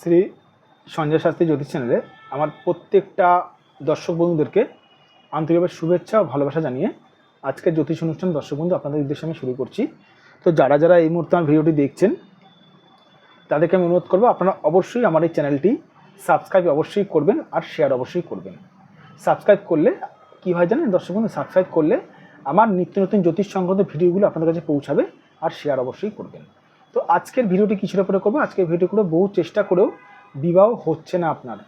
শ্রী সঞ্জয় শাস্ত্রী জ্যোতিষ চ্যানেলে আমার প্রত্যেকটা দর্শক বন্ধুদেরকে আন্তরিকভাবে শুভেচ্ছা ও ভালোবাসা জানিয়ে আজকে জ্যোতিষ অনুষ্ঠান দর্শক বন্ধু আপনাদের উদ্দেশ্যে আমি শুরু করছি। তো যারা যারা এই মুহূর্তে আমার ভিডিওটি দেখছেন, তাদেরকে আমি অনুরোধ করব আপনারা অবশ্যই আমার এই চ্যানেলটি সাবস্ক্রাইব অবশ্যই করবেন আর শেয়ার অবশ্যই করবেন। সাবস্ক্রাইব করলে কী হয় জানেন দর্শক বন্ধু, সাবস্ক্রাইব করলে আমার নিত্য নতুন জ্যোতিষ সংক্রান্ত ভিডিওগুলো আপনাদের কাছে পৌঁছাবে আর শেয়ার অবশ্যই করবেন। তো আজকের ভিডিওটি কিসের উপরে করব। আজকের ভিডিও করে বহু চেষ্টা করেও বিবাহ হচ্ছে না আপনার।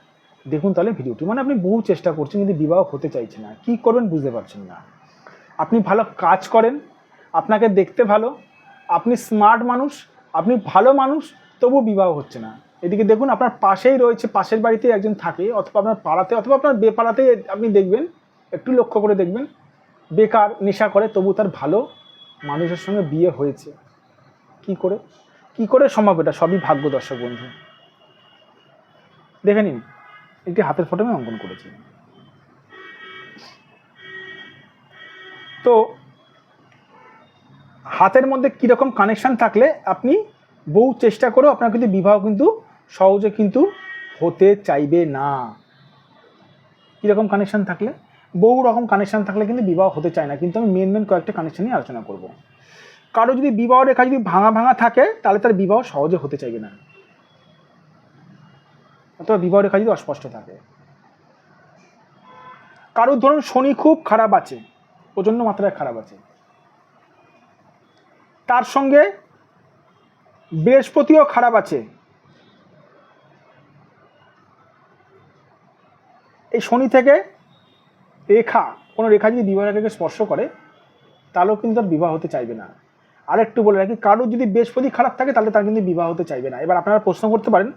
দেখুন তাহলে ভিডিওটি। মানে আপনি বহু চেষ্টা করছেন কিন্তু বিবাহ হতে চাইছে না। কি করবেন বুঝতে পারছেন না। আপনি ভালো কাজ করেন, আপনাকে দেখতে ভালো, আপনি স্মার্ট মানুষ, আপনি ভালো মানুষ তবু বিবাহ হচ্ছে না। এদিকে দেখুন আপনার পাশেই রয়েছে, পাশের বাড়িতে একজন থাকে, অথবা আপনার পাড়াতে, অথবা আপনার বেপাড়াতে আপনি দেখবেন, একটু লক্ষ্য করে দেখবেন, বেকার, নেশা করে তবু তার ভালো মানুষের সঙ্গে বিয়ে হয়েছে। কি করে? কি করে সম্ভব এটা? সবই ভাগ্য দর্শক বন্ধু। দেখে নিন, একটি হাতের ফটো আমি অঙ্কন করেছি। তো, হাতের মধ্যে কীরকম কানেকশান থাকলে আপনি বহু চেষ্টা করেও আপনার কিন্তু বিবাহ কিন্তু সহজে কিন্তু হতে চাইবে না। কীরকম কানেকশান থাকলে? বহু রকম কানেকশান থাকলে কিন্তু বিবাহ হতে চায় না। কিন্তু আমি মেন মেন কয়েকটা কানেকশান নিয়ে আলোচনা করব। কারও যদি বিবাহ রেখা যদি ভাঙা ভাঙা থাকে, তাহলে তার বিবাহ সহজে হতে চাইবে না। অথবা বিবাহ রেখা যদি অস্পষ্ট থাকে। কারোর ধরুন শনি খুব খারাপ আছে, প্রচণ্ড মাত্রায় খারাপ আছে। তার সঙ্গে বৃহস্পতিও খারাপ আছে। এই শনি থেকে রেখা, কোনো রেখা যদি বিবাহ রেখাকে স্পর্শ করে, তাহলেও কিন্তু তার বিবাহ হতে চাইবে না। আর একটু বলে রাখি কারোর যদি বৃহস্পতি খারাপ থাকে তাহলে তার কিন্তু বিবাহ হতে চাইবে না। এবার আপনারা প্রশ্ন করতে পারেন,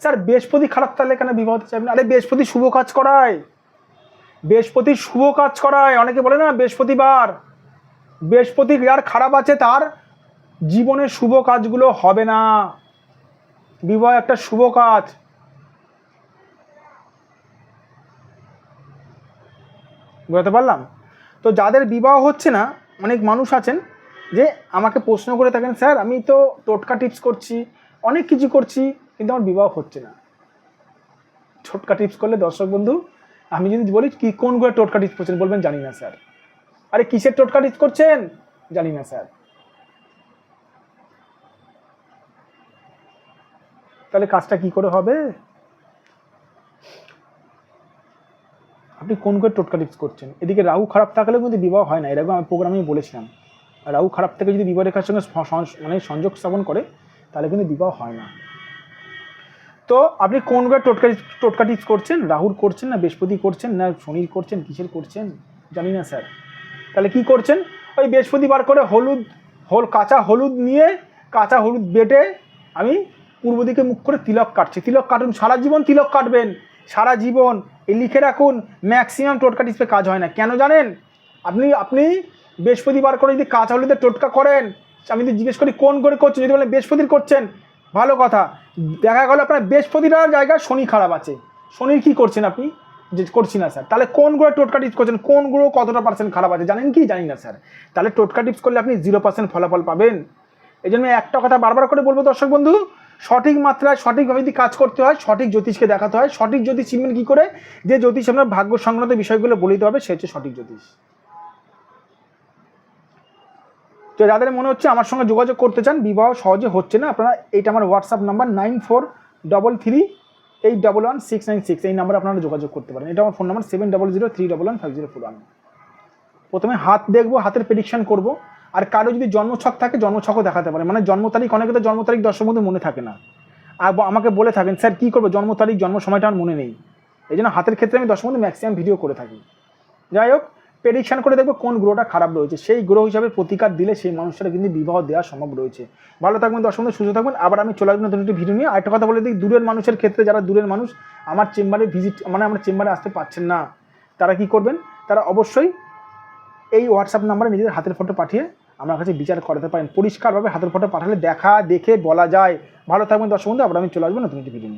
স্যার বৃহস্পতি খারাপ থাকলে কেন বিবাহ হতে চাইবে না? আরে বৃহস্পতি শুভ কাজ করায়। বৃহস্পতি শুভ কাজ করায়, অনেকে বলে না বৃহস্পতিবার। বৃহস্পতি যার খারাপ আছে তার জীবনে শুভ কাজগুলো হবে না। বিবাহ একটা শুভ কাজ। বুঝতে পারলাম? তো যাদের বিবাহ হচ্ছে না, অনেক মানুষ আছেন যে আমাকে প্রশ্ন করে থাকেন, স্যার, আমি তো টোটকা টিপস করছি, অনেক কিছু করছি, কিন্তু আমার বিবাহ হচ্ছে না। টোটকা টিপস করলে দর্শক বন্ধু, আমি যদি বলি কি কোন করে টোটকা টিপস করছেন, বলবেন জানি না, স্যার। আরে কিসের টোটকা টিপস করছেন? জানি না, স্যার। তাহলে কাজটা কি করে হবে? আপনি কোন করে টোটকা টিপস করছেন? এদিকে রাহু খারাপ থাকলেও কিন্তু বিবাহ হয় না এরকম আমি প্রোগ্রামে বলেছিলাম। রাহু খারাপ থেকে যদি বিবাহ রেখার সঙ্গে মানে সংযোগ স্থাপন করে, তাহলে কিন্তু বিবাহ হয় না। তো আপনি কোন করে টোটকা টোটকা করছেন? রাহুর করছেন না বৃহস্পতি করছেন না শনির করছেন? কিসের করছেন? জানি না, স্যার। তাহলে কি করছেন? ওই বৃহস্পতিবার করে হলুদ, হল, কাঁচা হলুদ নিয়ে, কাঁচা হলুদ বেটে আমি পূর্ব দিকে মুখ করে তিলক কাটছি। তিলক কাটুন, সারা জীবন তিলক কাটবেন। সারা জীবন। এই লিখে রাখুন, ম্যাক্সিমাম টোটকা টিপসে কাজ হয় না। কেন জানেন? আপনি আপনি বৃহস্পতিবার করে যদি কাঁচা হলুদের টোটকা করেন, আমি যদি জিজ্ঞেস করি, কোন করে করছেন? যদি বলেন বৃহস্পতির করছেন, ভালো কথা। দেখা গেল আপনার বৃহস্পতিটার জায়গায় শনি খারাপ আছে। শনির কি করছেন আপনি? যে করছি না, স্যার। তাহলে কোন গ্রহে টোটকা টিপস করছেন? কোন গ্রহ কতটা পার্সেন্ট খারাপ আছে? জানেন কি? জানি না, স্যার। তাহলে টোটকা টিপস করলে আপনি জিরো পার্সেন্ট ফলাফল পাবেন। এই জন্য একটা কথা বারবার করে বলব দর্শক বন্ধু, সঠিক মাত্রায়, সঠিকভাবে যদি কাজ করতে হয়, সঠিক জ্যোতিষকে দেখাতে হয়, সঠিক জ্যোতিষ চিনবেন কী করে? যে জ্যোতিষ আপনার ভাগ্য সংক্রান্ত বিষয়গুলো বলে দিতে হবে, সে হচ্ছে সঠিক জ্যোতিষ। তো যাদের মনে হচ্ছে আমার সঙ্গে যোগাযোগ করতে চান, বিবাহ সহজে হচ্ছে না, আপনারা এইটা আমার WhatsApp number nine four double three eight double one six nine six এই নাম্বারে আপনারা যোগাযোগ করতে পারেন। এটা আমার phone number seven double zero three double one five zero four one প্রথমে হাত দেখব, হাতের প্রেডিকশন করব, আর কারও যদি জন্মছক থাকে, জন্মছকও দেখাতে পারে মানে জন্ম তারিখ, অনেকে তো জন্ম তারিখ দশের মধ্যে মনে থাকে না। আর আমাকে বলে থাকেন, স্যার, কী করব? জন্ম তারিখ, জন্ম সময়টা আমার মনে নেই। এই জন্য হাতের ক্ষেত্রে আমি দশের মধ্যে ম্যাক্সিমাম ভিডিও করে থাকি। যাই হোক প্রেডিকশন করে দেখব কোন গ্রহটা খারাপ রয়েছে। সেই গ্রহ হিসাবে প্রতিকার দিলে সেই মানুষটা কিন্তু বিবাহ দেওয়া সম্ভব রয়েছে। ভালো থাকবেন, দর্শক বন্ধু, সুস্থ থাকবেন। আবার আমি চলে আসব নতুন একটি ভিডিও নিয়ে। আরেকটা কথা বলে দিই, দূরের মানুষের ক্ষেত্রে যারা দূরের মানুষ, আমার চেম্বারে ভিজিট মানে আমার চেম্বারে আসতে পারছেন না, তারা কি করবেন? তারা অবশ্যই এই হোয়াটসঅ্যাপ নাম্বারে নিজেদের হাতের ফটো পাঠিয়ে আমার কাছে বিচার করাতে পারেন। পরিষ্কারভাবে হাতের ফটো পাঠালে দেখা, দেখে বলা যায়। ভালো থাকবেন, দর্শক বন্ধু, আবার আমি চলে আসব নতুন একটি ভিডিও নিয়ে।